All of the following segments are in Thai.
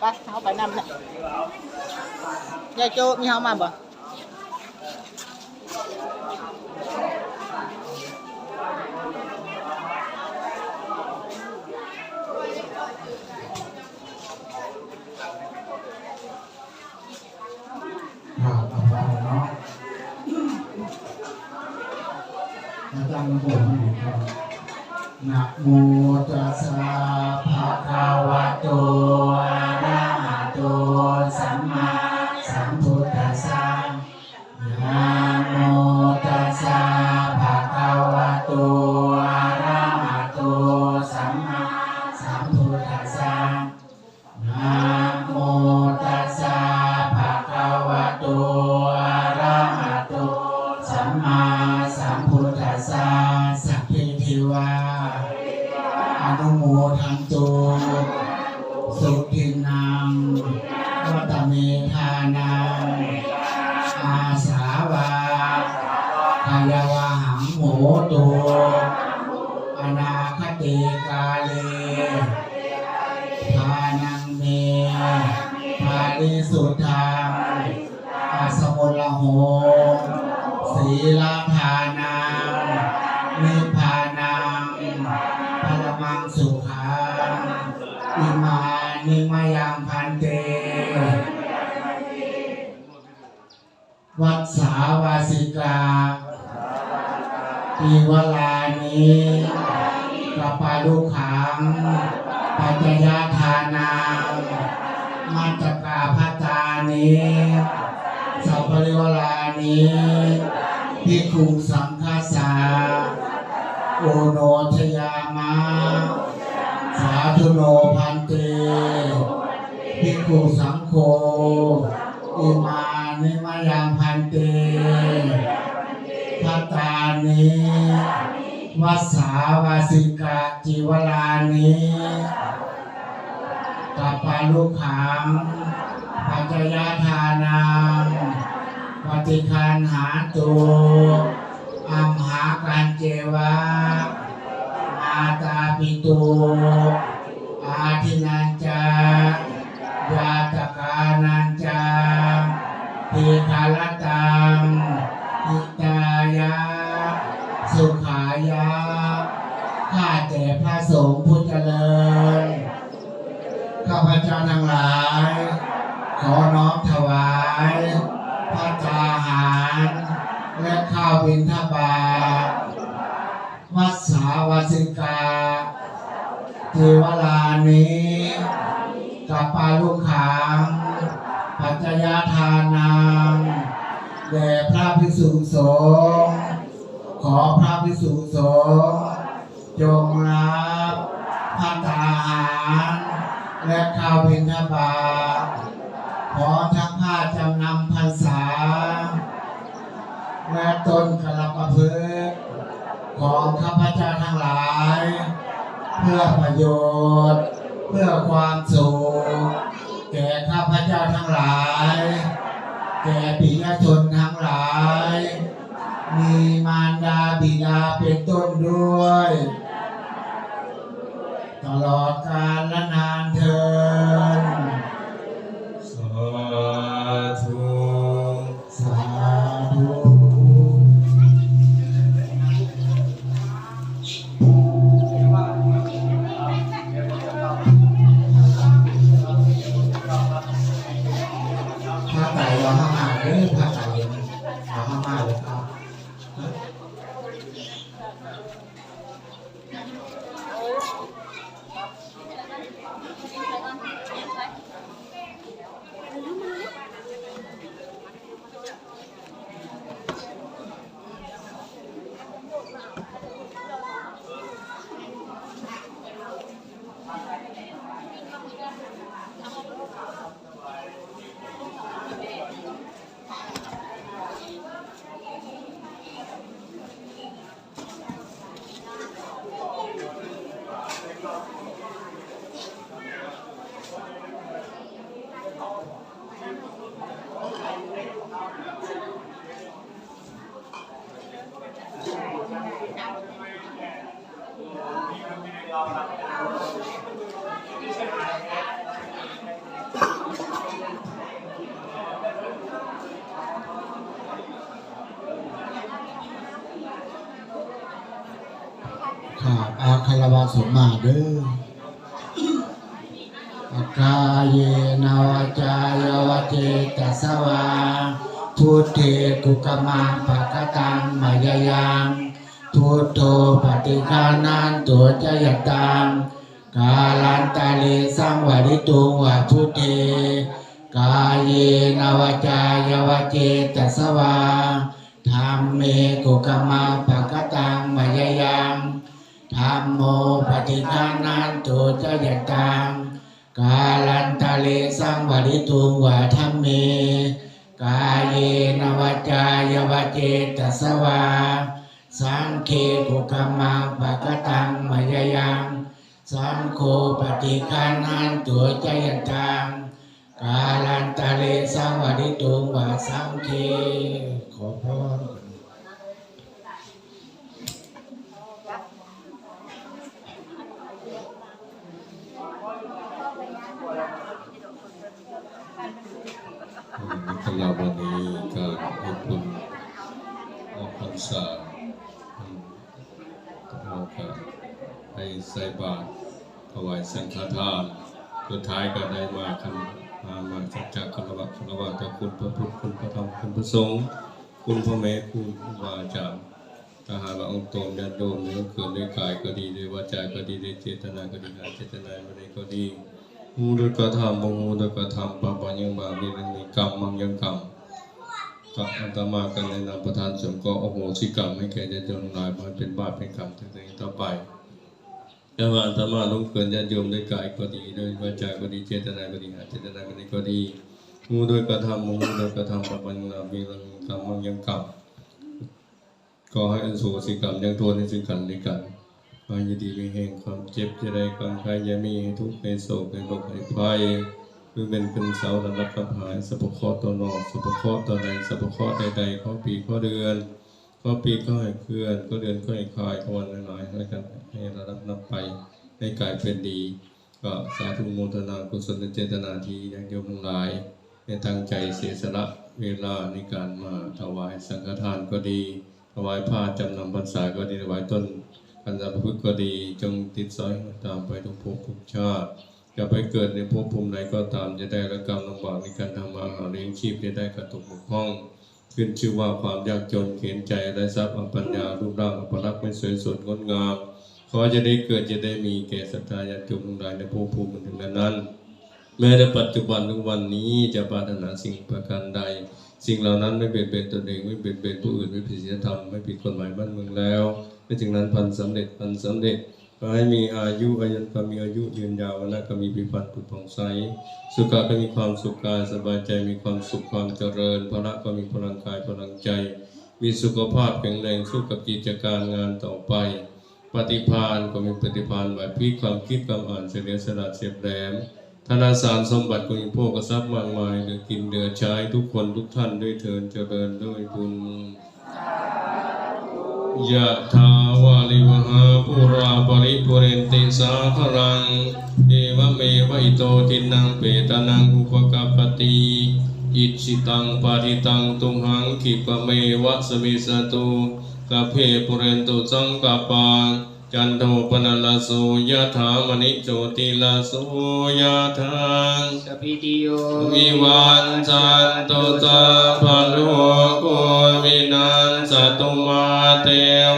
ไปเอาไปนำเลยยายโจมีเฮามาบ่ครับเอาไปเนาะอาจารย์มาบอกบนะโมตัสสะภะคะวะโต นุโมทันตุสุทินังวัตเมธานังอาสาวาคายวาหังโหตุอนาคติกาเลทานังเมภาริสุทธังอาสมุลโหศีลทานัง สาวาสิกาปีวลานี้กปาลุขังปัจจยทานามัจจกาพัตตานิสัพพริวลานิพิกขุสังฆาสาโอโนชยามะสาธุโนพันเตพิกขุสังโฆอิมา สาวาสิกาจิวลานิกัปาลุขังปัจจยทานังปฏิคันหาตุอัมหากันเจวะมาตาปิตุอาทินันจายาตกานันจาทิคาลตังอิตายะสุขายะ ข้าแต่พระสงฆ์ผู้เจริญ ข้าพเจ้าทั้งหลาย ขอน้อมถวาย พระจาหาร และข้าวบิณฑบาตวัดสาวสิกาเทวลานี้กับปาลุขังปัจจยาทานังแด่พระภิกษุสงฆ์ขอพระภิกษุสงฆ์ จงรับพระตาหาร และข้าวบิณฑบาตขอทั้งผ้าจำนำพรรษา และต้นกระประพฤกของข้าพเจ้าทั้งหลาย เพื่อประโยชน์ เพื่อความสุขแก่ข้าพเจ้าทั้งหลาย แก่ปิยชนทั้งหลาย มีมารดาบิดาเป็นต้น ข่าบอาคารวาสมมาเด้อกายนาวาจายาวเจตสวาพุทเทกุกมังปะกตังมายายัง ทโธปฏิคานันตัวจยตังกาลันตาเลสังวริตุงวะพุทเทกาเยนาวจายวเจตสวาธรรมเมกุกมังปะกตังมายายังธรรมโมปฏิฆานันตุจยตังกาลันตะเลสังวริตุงวะธรรมเมกายเยนวจายวเจตสวา สังเคกุกมังปะกตังมายยังสังโฆปฏิฆานันตุจยันตังกาลันตะเลสังวริตุงวะสังเคขอพรสำหรับวันนี้การให้คุณออกพรรษา ใส่บาตรถวายสังฆทานสุดท้ายก็ได้มาคันมามาสัจจะคารวะคารวะต่อคุณพระพุทธคุณพระธรรมคุณพระสงฆ์คุณพ่อแม่ครูบาอาจารย์ถ้าหากว่าองค์ตนญาติโยมในเกิดด้วยกายก็ดีด้วยวาจาก็ดีด้วยเจตนาก็ดีด้วยเจตนาไม่ได้ก็ดีมูดกธรรมมูดกธรรมปะปะยังบาลีนังมีกรรมมังยังกรรมก็อัตมากันในนามประธานสงฆ์ก็โอโหสิกรรมให้แก่ญาติโยมทั้งหลายมันเป็นบาปเป็นกรรมถึงต่อไป แต่ว่าอัตมาลงเกินญาติโยมด้วยกายก็ดีด้วยวาจาก็ดีเจตนาก็ดีหาเจตนาก็ดีก็ดีมูดยกธรรมมูดยกธรรมปปะยังมีนังมีกรรมังยังกรรมก็ให้อันสูสิกรรมยังโทษให้ซึ่งกันและกันความยินดีไม่แห่งความเจ็บจะได้ความใครอย่ามีให้ทุกข์ให้โศกให้โรคให้ภัยคือเป็นเป็นเสาระลับกับหายสัพพะเคราะห์ตัวนอกสัพพะคราะห์ตัวใดสัพพะคราะห์ใดๆข้อปีข้อเดือน ข้อปีข้อให้เคลื่อนข้อเดือนข้อให้คลายข้อวันน่อยๆแล้วกันให้ระดับนับไปให้กลายเป็นดี ก็สาธุโมทนากุศลเจตนาที่ยังโยมทั้งหลายให้ตั้งใจเสียสละเวลาในการมาถวายสังฆทานก็ดี ถวายผ้าจำนำพรรษาก็ดีถวายต้นอันดับพุทธก็ดี จงติดสอยตามไปทุกภพทุกชาติจะไปเกิดในภพภูมิใดก็ตามจะได้ละกรรมลำบากในการทำมาหาเลี้ยงชีพจะได้กระตุกบกพร่อง ขึ้นชื่อว่าความยากจนเข็นใจและทรัพย์อัปัญญารูปร่างอัปลักษณ์ไม่สวยสดงดงามขอจะได้เกิดจะได้มีแก่ศรัทธาญาติโยมทั้งหลายในภพภูมิถึงนั้น แม้ในปัจจุบันทุกวันนี้จะปรารถนาสิ่งประการใด สิ่งเหล่านั้นไม่เป็นเป็นตนเองไม่เป็นเป็นผู้อื่นไม่ผิดศีลธรรมไม่ผิดกฎหมายบ้านเมืองแล้วไม่จึงนั้นพันสำเร็จพันสำเร็จ ก็ให้มีอายุอายุก็มีอายุยืนยาวนะก็มีพิพัฒน์ผุดผ่องใส สุขก็มีความสุขกายสบายใจมีความสุขความเจริญพละก็มีพลังกายพลังใจ มีสุขภาพแข็งแรงสู้กับกิจการงานต่อไป ปฏิภาณก็มีปฏิภาณไหวพริบความคิดความอ่านเฉลียวฉลาดเฉียบแหลมธนาสารสมบัติกุญโภคทรัพย์มากมายเหลือกินเหลือใช้ทุกคนทุกท่านด้วยเทินเจริญด้วยบุญ ยะทาวาลิวหาปุราปริปุเรนติสาครัง เอวเมวะอิโตทินังเปตานังอุปกัปติอิชิตังปาริตังตุงหังขิปะเมวะสมิสตุกะเพปุเรนตุสังกปปา จันโทปนลโสยะถามณิโจติลโสยะถาสพิติโยวิวันจันตุตาภะโลโกวินันสตุมาเต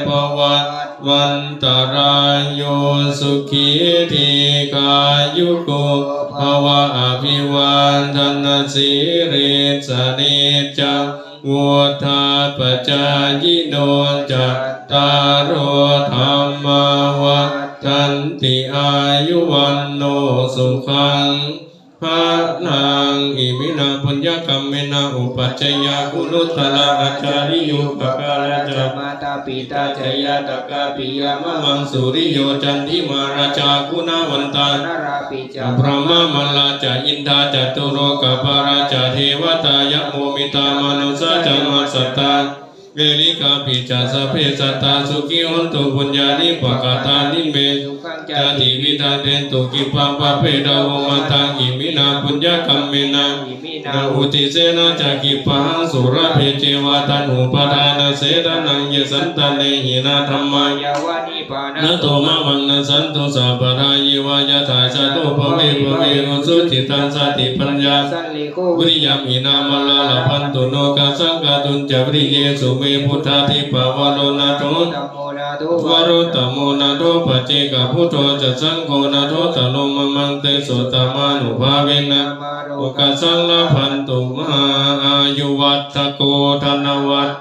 ภวัตวันตรายโยสุขีทีกายุโกภวะอภิวันธนสิริสนิจจังวุธาปจายโนจัต ตารโอธรรมวัฏันติอายุวันโนสุขังพระนางอิมินาปุญญกรรมเมนาอุปัจจยากุลุตระอาจาริโยปการะจามาตาปิตาจยาตกาปิยามะมังสุริโยจันทิมาราชากุณาวันตานาราปิจาพระมามลาจาอินทาจตุโรกปาราจาเทวตายะโมมิตามนุสาจามาสตตา เวลิกาปิจาสเพสัตตาสุขิหันตุปุญญาลิปกาตานิเมจาติวิตาเตนตุกิปังปะเพดาวมาตังอิมินาปุญญากัมเมนาอินานาอุติเสนาจักิปังสุรเพเจวาตันหุปทานาเสดานังเยสันตเนหินาธรรมายาวานิ นะนะโตมะวันนะสันตุสัพพะรายิวายะถาชาตุปะเวปะเวโอสุติตังสติปัญญาสันลิโกวิริยามินามาลาลพันตุโนกาสังกาตุนจาวิริเยสุเมพุทธาธิปะวะโรนาโตตัมโมนาโตวารุตตโมนาโตปัจเจกพุทโธจะสังโฆนาโตตโนมะมังเตสุตามานุภาเวนะมาโรโอกาสังลาพันตุมหาอายุวัตตโกธนวัตต